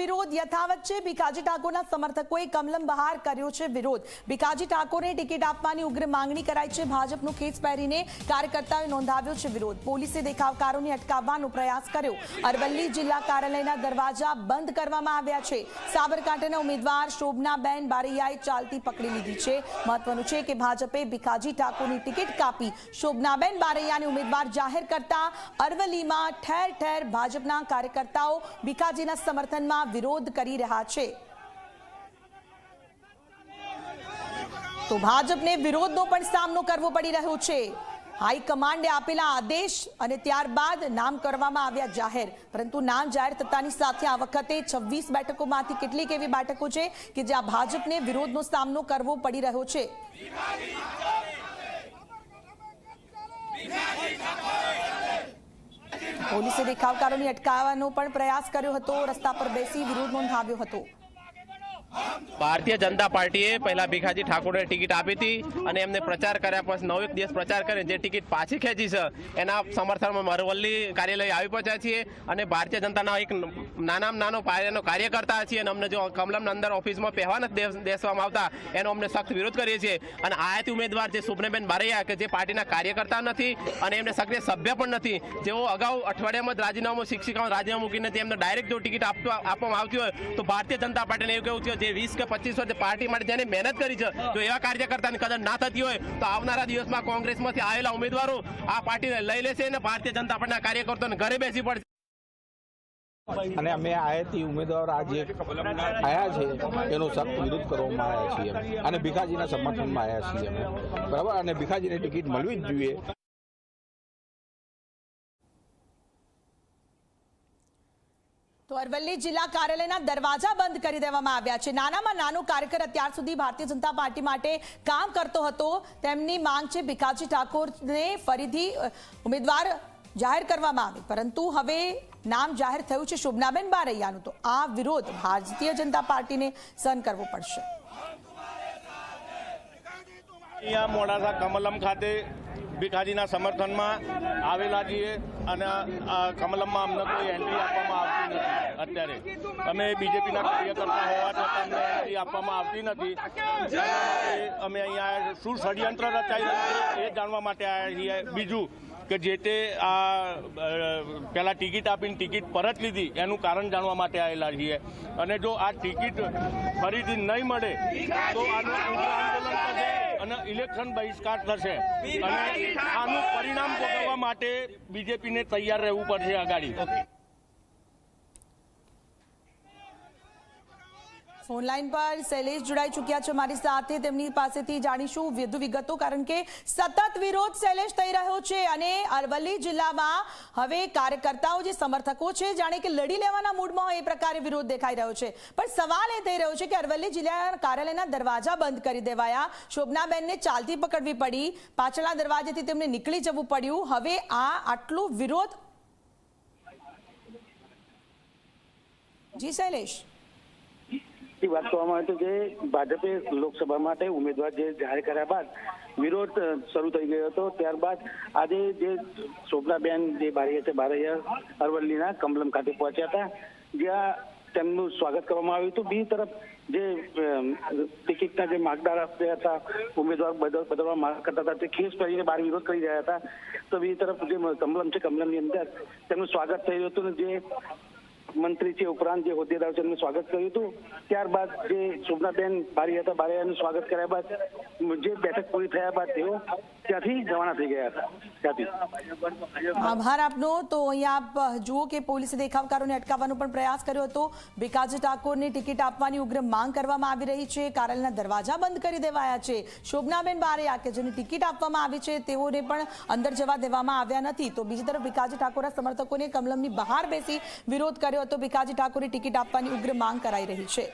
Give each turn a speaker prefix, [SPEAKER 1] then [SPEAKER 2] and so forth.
[SPEAKER 1] વિરોધ યથાવત છે. ભીખાજી ઠાકોરના સમર્થકોએ કમલમ બહાર કર્યો છે વિરોધ. ભીખાજી ઠાકોરને ટિકિટ આપવાની ઉગ્ર માંગણી કરાઈ છે. ભાજપનું ખેસ પહેરીને કાર્યકર્તાઓએ નોંધાવ્યો છે વિરોધ. પોલીસે દેખાવકારોને અટકાવવાનો પ્રયાસ કર્યો. અરવલ્લી જિલ્લા કાર્યાલયના દરવાજા બંધ કરવામાં આવ્યા છે. સાબરકાંઠાના ઉમેદવાર શોભનાબેન બારૈયાએ ચાલતી પકડી લીધી છે. મહત્વનું છે કે ભાજપે ભીખાજી ઠાકોરની ટિકિટ કાપી. શોભનાબેન બારૈયાને ઉમેદવાર જાહેર કરતા અરવલ્લીમાં ઠેર ઠેર ભાજપના કાર્યકર્તાઓ ભીખાજીના સમર્થનમાં વિરોધ કરી રહ્યા છે. તો ભાજપને વિરોધનો પણ સામનો કરવો પડી રહ્યો છે. હાઈકમાન્ડે આપેલા આદેશ અને ત્યારબાદ નામ કરવામાં આવ્યા જાહેર. પરંતુ નામ જાહેર થતાની સાથે આ વખતે છવ્વીસ બેઠકોમાંથી કેટલીક એવી બેઠકો છે કે જ્યાં ભાજપને વિરોધનો સામનો કરવો પડી રહ્યો છે. પોલીસે દેખાવકારોને અટકાવવાનો પણ પ્રયાસ કર્યો હતો. રસ્તા પર બેસી વિરોધ નોંધાવ્યો હતો.
[SPEAKER 2] ભારતીય જનતા પાર્ટીએ પહેલા ભીખાજી ઠાકોરને ટિકિટ આપી હતી અને એમને પ્રચાર કર્યા પછી નવ એક દિવસ પ્રચાર કરીને જે ટિકિટ પાછી ખેંચી છે, એના સમર્થનમાં મરવલ્લી કાર્યાલય આવી પહોંચ્યા છીએ અને ભારતીય જનતાના એક નાનામાં નાનો પાયાનો કાર્યકર્તા છીએ અને અમને જો કમલમના અંદર ઓફિસમાં પહેવા નથી દે- દેવામાં આવતા, એનો અમને સખ્ત વિરોધ કરીએ છીએ. અને આયાતી ઉમેદવાર જે સુપ્રનેબેન બારૈયા કે જે પાર્ટીના કાર્યકર્તા નથી અને એમને સક્રિય સભ્ય પણ નથી, જેઓ અગાઉ અઠવાડિયામાં જ રાજીનામું શિક્ષિકાઓ રાજીનામું મૂકીને તેમને ડાયરેક્ટ જો ટિકિટ આપવા આપવામાં આવતી હોય, તો ભારતીય જનતા પાર્ટીને એવું કેવું છે જે વીસ કે પચીસ વર્ષ પાર્ટી માટે જેને મહેનત કરી છે જો એવા કાર્યકર્તાની કદર ના થતી હોય તો આવનારા દિવસમાં કોંગ્રેસમાંથી આવેલા ઉમેદવારો આ પાર્ટીને લઈ લેશે અને ભારતીય જનતા પાર્ટીના કાર્યકર્તાઓને ઘરે બેસી પડશે.
[SPEAKER 3] અને અમે આયાતી ઉમેદવાર આજે આયા છે એનો સખ્ત વિરોધ કરવામાં આવ્યા છીએ અને ભીખાજીના સમર્થનમાં આવ્યા છીએ અમે. બરાબર? અને ભીખાજીને ટિકિટ મળવી જ જોઈએ.
[SPEAKER 1] તો અરવલ્લી જિલ્લા કાર્યાલયના દરવાજા બંધ કરી દેવામાં આવ્યા છે. નાનામાં નાનો કાર્યકર અત્યાર સુધી ભારતીય જનતા પાર્ટી માટે કામ કરતો હતો. તેમની માંગ છે ભીખાજી ઠાકોરને ફરીથી ઉમેદવાર જાહેર કરવામાં આવે. પરંતુ હવે નામ જાહેર થયું છે શોભનાબેન બારૈયાનું. તો આ વિરોધ ભારતીય જનતા પાર્ટીને સહન કરવો પડશે.
[SPEAKER 4] અહીંયા મોડાસા કમલમ ખાતે ભીખાજીના સમર્થનમાં આવેલા છીએ અને કમલમમાં અમને કોઈ એન્ટ્રી આપવામાં આવતી નથી અત્યારે. અમે બીજેપીના કાર્યકર્તા હોવા છતાં અમને એન્ટ્રી આપવામાં આવતી નથી. અમે અહીંયા શું ષડયંત્ર રચાઈ રહ્યું એ જાણવા માટે આવ્યા છીએ. બીજું કે જે તે આ પહેલાં પેલા ટિકિટ આપીને ટિકિટ પરત લીધી એનું કારણ જાણવા માટે આવેલા છીએ. અને જો આ ટિકિટ ફરીથી નહીં મળે તો આનું આંદોલન થશે. અને ઇલેક્શન બહિષ્કાર થશે. અને આનું પરિણામ ભોગવવા માટે બીજેપીને તૈયાર રહેવું પડશે આગાડી
[SPEAKER 1] ફોન પર શૈલેષ જોડાઈ ચૂક્યા છે મારી સાથે. તેમની પાસેથી જાણીશું વધુ વિગતો, કારણ કે સતત વિરોધ શૈલેષ થઈ રહ્યો છે અને અરવલ્લી જિલ્લામાં હવે કાર્યકર્તાઓ જે સમર્થકો છે, જાણે કે લડી લેવાના મૂડમાં હોય એ પ્રકારે વિરોધ દેખાઈ રહ્યો છે. પણ સવાલ એ થઈ રહ્યો છે કે અરવલ્લી જિલ્લા કાર્યાલયના દરવાજા બંધ કરી દેવાયા. શોભનાબેનને ચાલતી પકડવી પડી. પાછળના દરવાજેથી તેમને નીકળી જવું પડ્યું. હવે આ આટલું વિરોધ જી, શૈલેષ.
[SPEAKER 5] એ વાત કરવામાં આવે તો જે ભાજપે લોકસભા માટે ઉમેદવાર જે જાહેર કર્યા બાદ વિરોધ શરૂ થઈ ગયો હતો. ત્યારબાદ આજે જે શોભનાબેન જે બારૈયા છે બારૈયા અરવલ્લીના કમલમ ખાતે પહોંચ્યા હતા, જ્યાં તેમનું સ્વાગત કરવામાં આવ્યું હતું. બીજી તરફ જે ટિકિટના જે માગદાર હતા, ઉમેદવાર બદલ બદલવા માંગ કરતા હતા, તે ખેસ પહેરીને બહાર વિરોધ કરી રહ્યા હતા. તો બીજી તરફ જે કમલમ છે, કમલમની અંદર તેમનું સ્વાગત થયું હતું ને જે મંત્રી છે ઉપરાંત જે હોદ્દેદારો છે, એમનું સ્વાગત કર્યું હતું. ત્યારબાદ જે શોભનાબેન બારી હતા બારીયાનું સ્વાગત કર્યા બાદ, જે બેઠક પૂરી થયા બાદ તેઓ ત્યાંથી રવાના થઈ ગયા હતા. ત્યાંથી.
[SPEAKER 1] આભાર આપનો. તો અહીંયા આપ જુઓ કે પોલીસે દેખાવકારોને અટકાવવાનો પણ પ્રયાસ કર્યો હતો. ભીકાજી ઠાકોરને ટિકિટ આપવાની ઉગ્ર માંગ કરવામાં આવી રહી છે. કાર્યાલયના દરવાજા બંધ કરી દેવાયા છે. શોભનાબેન બારૈયા, કે જેની ટિકિટ આપવામાં આવી છે, તેઓને પણ અંદર જવા દેવામાં આવ્યા નથી. તો બીજી તરફ ભીકાજી ઠાકોરના સમર્થકોને કમલમની બહાર બેસી વિરોધ કર્યો હતો ભીખાજી ઠાકોરે ટિકિટ આપવાની ઉગ્ર માંગ કરાઈ રહી છે.